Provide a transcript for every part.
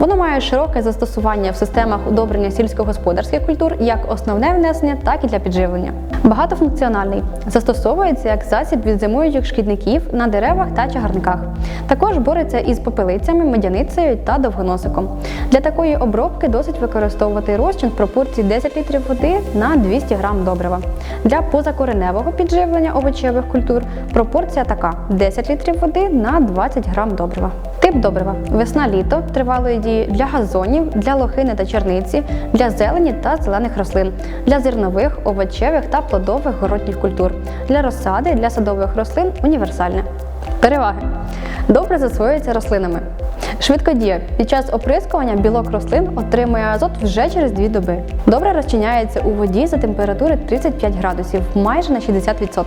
Воно має широке застосування в системах удобрення сільськогосподарських культур як основне внесення, так і для підживлення. Багатофункціональний застосовується як засіб від зимуючих шкідників на деревах та чагарниках. Також бореться із попелицями, медяницею та довгоносиком. Для такої обробки досить використовувати розчин в пропорції 10 літрів води на 200 грам добрива. Для позакореневого підживлення овочевих культур пропорція така: 10 літрів води на 20 грам добрива. Тип добрива весна-літо тривалої дії для газонів, для лохини та черниці, для зелені та зелених рослин, для зернових, овочевих та плодових городніх культур, для розсади, для садових рослин універсальне. Переваги добре засвоюється рослинами. Швидко діє. Під час оприскування білок рослин отримує азот вже через 2 доби. Добре розчиняється у воді за температури 35 градусів майже на 60%.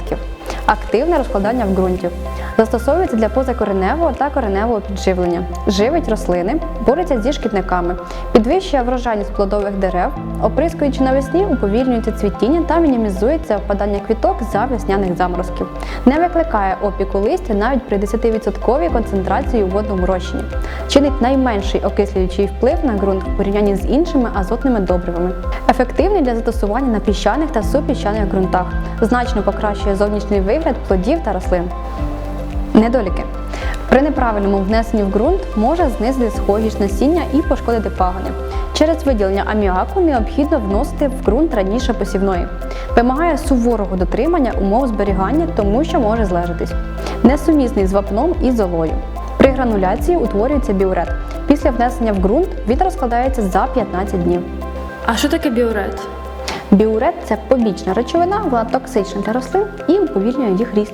Активне розкладання в ґрунті. Застосовується для позакореневого та кореневого підживлення. Живить рослини, бореться зі шкідниками, підвищує врожайність плодових дерев, оприскуючи навесні, уповільнюється цвітіння та мінімізується впадання квіток за весняних заморозків. Не викликає опіку листя навіть при 10% концентрації у водному розчині. Чинить найменший окислюючий вплив на ґрунт в порівнянні з іншими азотними добривами. Ефективний для застосування на піщаних та супіщаних ґрунтах. Значно покращує зовнішній вигляд плодів та рослин. Недоліки. При неправильному внесенні в ґрунт може знизити схожість насіння і пошкодити пагони. Через виділення аміаку необхідно вносити в ґрунт раніше посівної. Вимагає суворого дотримання умов зберігання, тому що може злежитись. Несумісний з вапном і золою. При грануляції утворюється біурет. Після внесення в ґрунт він розкладається за 15 днів. А що таке біорет? Біурет це побічна речовина, вона токсична для рослин і уповільнює їх ріст.